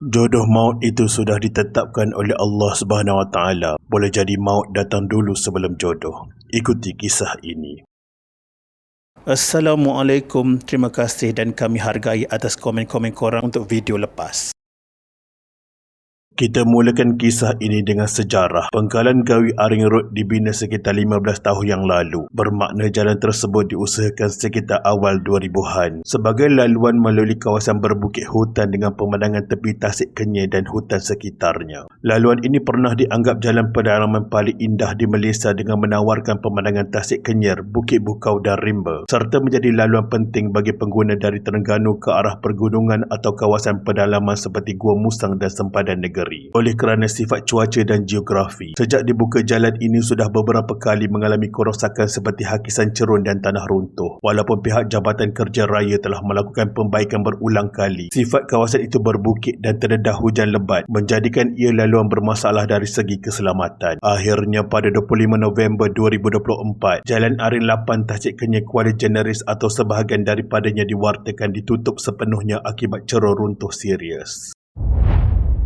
Jodoh maut itu sudah ditetapkan oleh Allah Subhanahu Wa Taala. Boleh jadi maut datang dulu sebelum jodoh. Ikuti kisah ini. Assalamualaikum. Terima kasih dan kami hargai atas komen-komen korang untuk video lepas. Kita mulakan kisah ini dengan sejarah. Pengkalan Gawi Aring Road dibina sekitar 15 tahun yang lalu. Bermakna jalan tersebut diusahakan sekitar awal 2000-an. Sebagai laluan melalui kawasan berbukit hutan dengan pemandangan tepi tasik kenyai dan hutan sekitarnya. Laluan ini pernah dianggap jalan pedalaman paling indah di Malaysia dengan menawarkan pemandangan tasik kenyir, bukit bukau dan rimba. Serta menjadi laluan penting bagi pengguna dari Terengganu ke arah pergunungan atau kawasan pedalaman seperti Gua Musang dan sempadan negeri negeri oleh kerana sifat cuaca dan geografi. Sejak dibuka jalan ini sudah beberapa kali mengalami kerosakan seperti hakisan cerun dan tanah runtuh. Walaupun pihak Jabatan Kerja Raya telah melakukan pembaikan berulang kali, sifat kawasan itu berbukit dan terdedah hujan lebat menjadikan ia laluan bermasalah dari segi keselamatan. Akhirnya pada 25 November 2024, Jalan Arin 8 Tasik Kenyai Kuala Generis atau sebahagian daripadanya diwartakan ditutup sepenuhnya akibat cerun runtuh serius.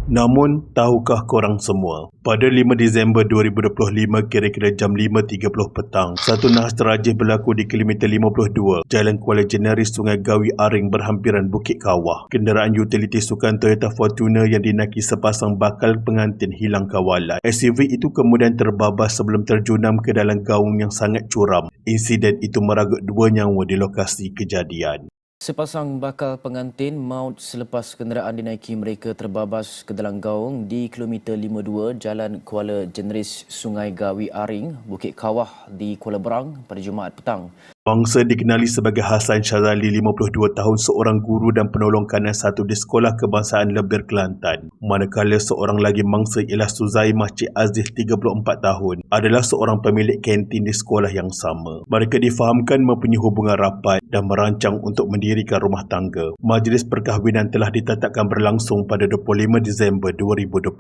Namun, tahukah korang semua, pada 5 Disember 2025 kira-kira jam 5.30 petang, satu nahas terajih berlaku di kilometer 52, Jalan Kuala Jeneris Sungai Gawi Aring berhampiran Bukit Kawah. Kenderaan utiliti sukan Toyota Fortuner yang dinaki sepasang bakal pengantin hilang kawalan. SUV itu kemudian terbabas sebelum terjunam ke dalam gaung yang sangat curam. Insiden itu meragut dua nyawa di lokasi kejadian. Sepasang bakal pengantin maut selepas kenderaan dinaiki mereka terbabas ke dalam gaung di kilometer 52 Jalan Kuala Jeneris Sungai Gawi Aring, Bukit Kawah di Kuala Berang pada Jumaat petang. Bangsa dikenali sebagai Hasan Syazali, 52 tahun, seorang guru dan penolong kanan satu di Sekolah Kebangsaan Lebir Kelantan. Manakala seorang lagi mangsa ialah Suzaimah Cik Aziz, 34 tahun, adalah seorang pemilik kantin di sekolah yang sama. Mereka difahamkan mempunyai hubungan rapat dan merancang untuk mendirikan rumah tangga. Majlis perkahwinan telah ditetapkan berlangsung pada 25 Disember 2025.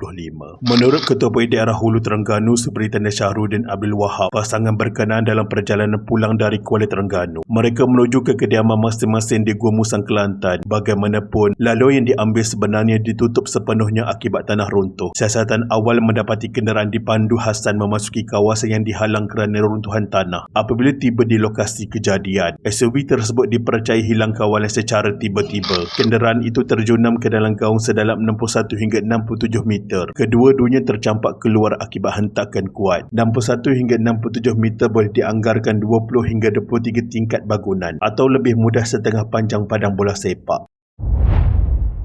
Menurut Ketua Polis Daerah Hulu Terengganu, Superintendent Syahrudin Abdul Wahab, pasangan berkenaan dalam perjalanan pulang dari Kuala Terengganu. Mereka menuju ke kediaman masing-masing di Gua Musang Kelantan. Bagaimanapun, lalu yang diambil sebenarnya ditutup sepenuhnya akibat tanah runtuh. Siasatan awal mendapati kenderaan dipandu Hasan memasuki kawasan yang dihalang kerana runtuhan tanah. Apabila tiba di lokasi kejadian, SUV tersebut dipercayai hilang kawalan secara tiba-tiba. Kenderaan itu terjunam ke dalam gaung sedalam 61 hingga 67 meter. Kedua-duanya tercampak keluar akibat hentakan kuat. 61 hingga 67 meter boleh dianggarkan 20 hingga 20 tiga tingkat bangunan atau lebih mudah setengah panjang padang bola sepak.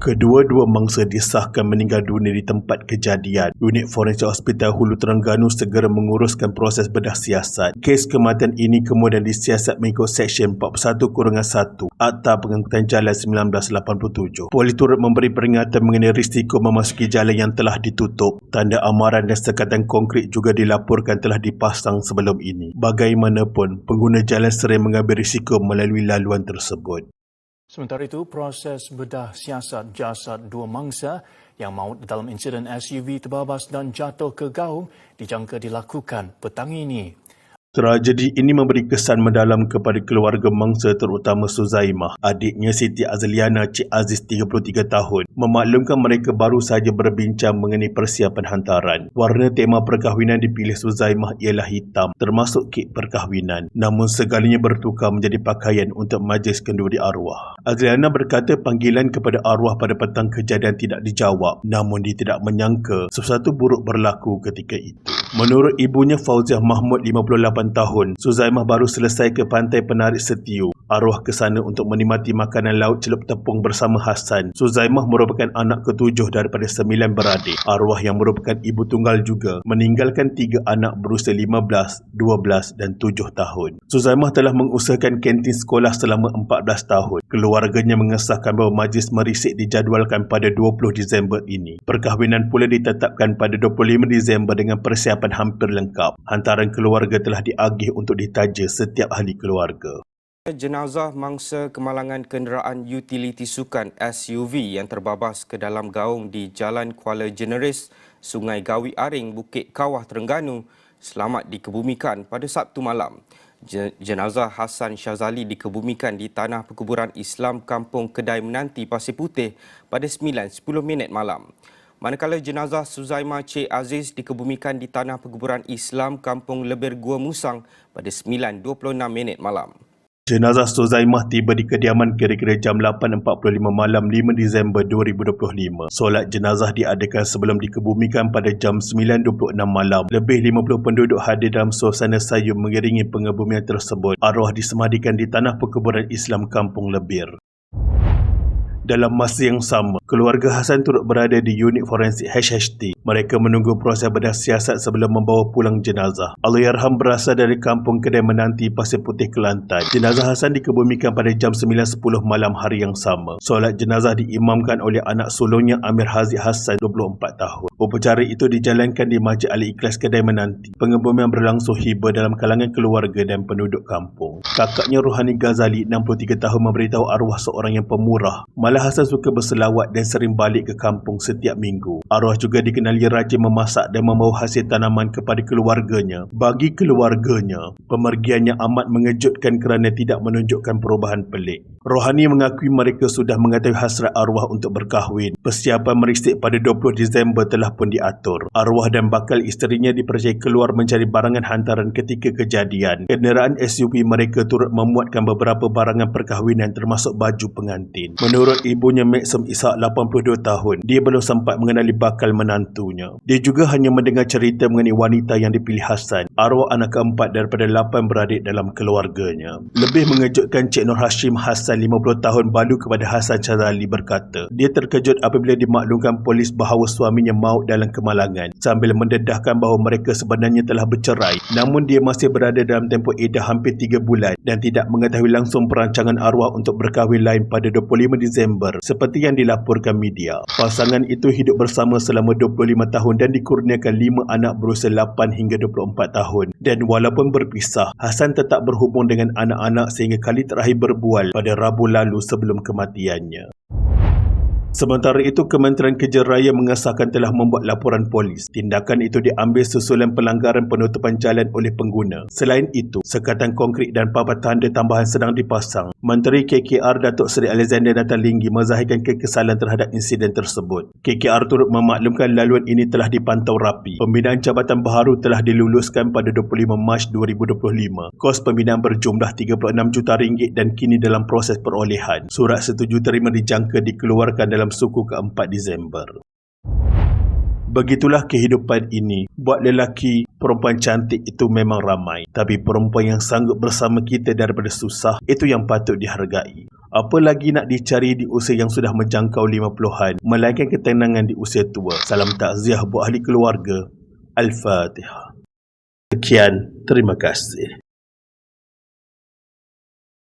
Kedua-dua mangsa disahkan meninggal dunia di tempat kejadian. Unit Forensik Hospital Hulu Terengganu segera menguruskan proses bedah siasat. Kes kematian ini kemudian disiasat mengikut Seksyen 41-1 Akta Pengangkutan Jalan 1987. Polis turut memberi peringatan mengenai risiko memasuki jalan yang telah ditutup. Tanda amaran dan sekatan konkret juga dilaporkan telah dipasang sebelum ini. Bagaimanapun, pengguna jalan sering mengambil risiko melalui laluan tersebut. Sementara itu, proses bedah siasat jasad dua mangsa yang maut dalam insiden SUV terbabas dan jatuh ke gaung dijangka dilakukan petang ini. Tragedi ini memberi kesan mendalam kepada keluarga mangsa terutama Suzaimah. Adiknya Siti Azliana Cik Aziz 33 tahun memaklumkan mereka baru saja berbincang mengenai persiapan hantaran. Warna tema perkahwinan dipilih Suzaimah ialah hitam termasuk kek perkahwinan. Namun segalanya bertukar menjadi pakaian untuk majlis kenduri arwah. Azliana berkata panggilan kepada arwah pada petang kejadian tidak dijawab. Namun dia tidak menyangka sesuatu buruk berlaku ketika itu. Menurut ibunya Fauziah Mahmud 58 tahun, Suzaimah baru selesai ke pantai penarik setiu. Arwah ke sana untuk menikmati makanan laut celup tepung bersama Hasan. Suzaimah merupakan anak ketujuh daripada sembilan beradik. Arwah yang merupakan ibu tunggal juga meninggalkan tiga anak berusia 15, 12 dan 7 tahun. Suzaimah telah mengusahakan kantin sekolah selama 14 tahun. Keluarganya mengesahkan bahawa majlis merisik dijadualkan pada 20 Disember ini. Perkahwinan pula ditetapkan pada 25 Disember dengan persiapan hampir lengkap. Hantaran keluarga telah diagih untuk ditaja setiap ahli keluarga. Jenazah mangsa kemalangan kenderaan utiliti sukan SUV yang terbabas ke dalam gaung di Jalan Kuala Generis, Sungai Gawi Aring, Bukit Kawah, Terengganu selamat dikebumikan pada Sabtu malam. Je- Jenazah Hassan Syazali dikebumikan di tanah perkuburan Islam Kampung Kedai Menanti Pasir Putih pada 9.10 minit malam. Manakala jenazah Suzaima Cik Aziz dikebumikan di tanah perkuburan Islam Kampung Lebir Gua Musang pada 9.26 minit malam. Jenazah Suzaimah tiba di kediaman kira-kira jam 8.45 malam 5 Disember 2025. Solat jenazah diadakan sebelum dikebumikan pada jam 9.26 malam. Lebih 50 penduduk hadir dalam suasana sayu mengiringi pengebumian tersebut. Arwah disemadikan di tanah perkuburan Islam Kampung Lebir. Dalam masa yang sama, keluarga Hasan turut berada di unit forensik HHT. Mereka menunggu proses bedah siasat sebelum membawa pulang jenazah. Allahyarham berasal dari kampung Kedai Menanti, Pasir Putih, Kelantan. Jenazah Hasan dikebumikan pada jam 9.10 malam hari yang sama. Solat jenazah diimamkan oleh anak sulungnya Amir Haziq Hasan, 24 tahun. Upacara itu dijalankan di Masjid Al-Ikhlas Kedai Menanti. Pengebumian berlangsung hibah dalam kalangan keluarga dan penduduk kampung. Kakaknya Rohani Ghazali, 63 tahun memberitahu arwah seorang yang pemurah. Malah Hasan suka berselawat dan sering balik ke kampung setiap minggu. Arwah juga dikenali rajin memasak dan membawa hasil tanaman kepada keluarganya. Bagi keluarganya, pemergiannya amat mengejutkan kerana tidak menunjukkan perubahan pelik. Rohani mengakui mereka sudah mengetahui hasrat arwah untuk berkahwin. Persiapan merisik pada 20 Disember telah pun diatur. Arwah dan bakal isterinya dipercayai keluar mencari barangan hantaran ketika kejadian. Kenderaan SUV mereka turut memuatkan beberapa barangan perkahwinan termasuk baju pengantin. Menurut ibunya Maxim Ishak 82 tahun, dia belum sempat mengenali bakal menantunya. Dia juga hanya mendengar cerita mengenai wanita yang dipilih Hasan, arwah anak keempat daripada lapan beradik dalam keluarganya. Lebih mengejutkan Cik Nur Hashim Hasan 50 tahun balu kepada Hasan Syazali berkata, dia terkejut apabila dimaklumkan polis bahawa suaminya maut dalam kemalangan sambil mendedahkan bahawa mereka sebenarnya telah bercerai namun dia masih berada dalam tempoh edah hampir 3 bulan dan tidak mengetahui langsung perancangan arwah untuk berkahwin lain pada 25 Disember seperti yang dilaporkan media. Pasangan itu hidup bersama selama 25 tahun dan dikurniakan 5 anak berusia 8 hingga 24 tahun. Dan walaupun berpisah, Hasan tetap berhubung dengan anak-anak sehingga kali terakhir berbual pada Rabu lalu sebelum kematiannya. Sementara itu, Kementerian Kerja Raya mengesahkan telah membuat laporan polis. Tindakan itu diambil susulan pelanggaran penutupan jalan oleh pengguna. Selain itu, sekatan konkrit dan papan tanda tambahan sedang dipasang. Menteri KKR Datuk Seri Alexander Natalinggi menzahirkan kekesalan terhadap insiden tersebut. KKR turut memaklumkan laluan ini telah dipantau rapi. Pembinaan jabatan baharu telah diluluskan pada 25 Mac 2025. Kos pembinaan berjumlah 36 juta ringgit dan kini dalam proses perolehan. Surat setuju terima dijangka dikeluarkan dalam suku keempat Disember. Begitulah kehidupan ini. Buat lelaki, perempuan cantik itu memang ramai. Tapi perempuan yang sanggup bersama kita daripada susah, itu yang patut dihargai. Apa lagi nak dicari di usia yang sudah menjangkau 50-an, melainkan ketenangan di usia tua. Salam takziah buat ahli keluarga. Al-Fatihah. Sekian, terima kasih.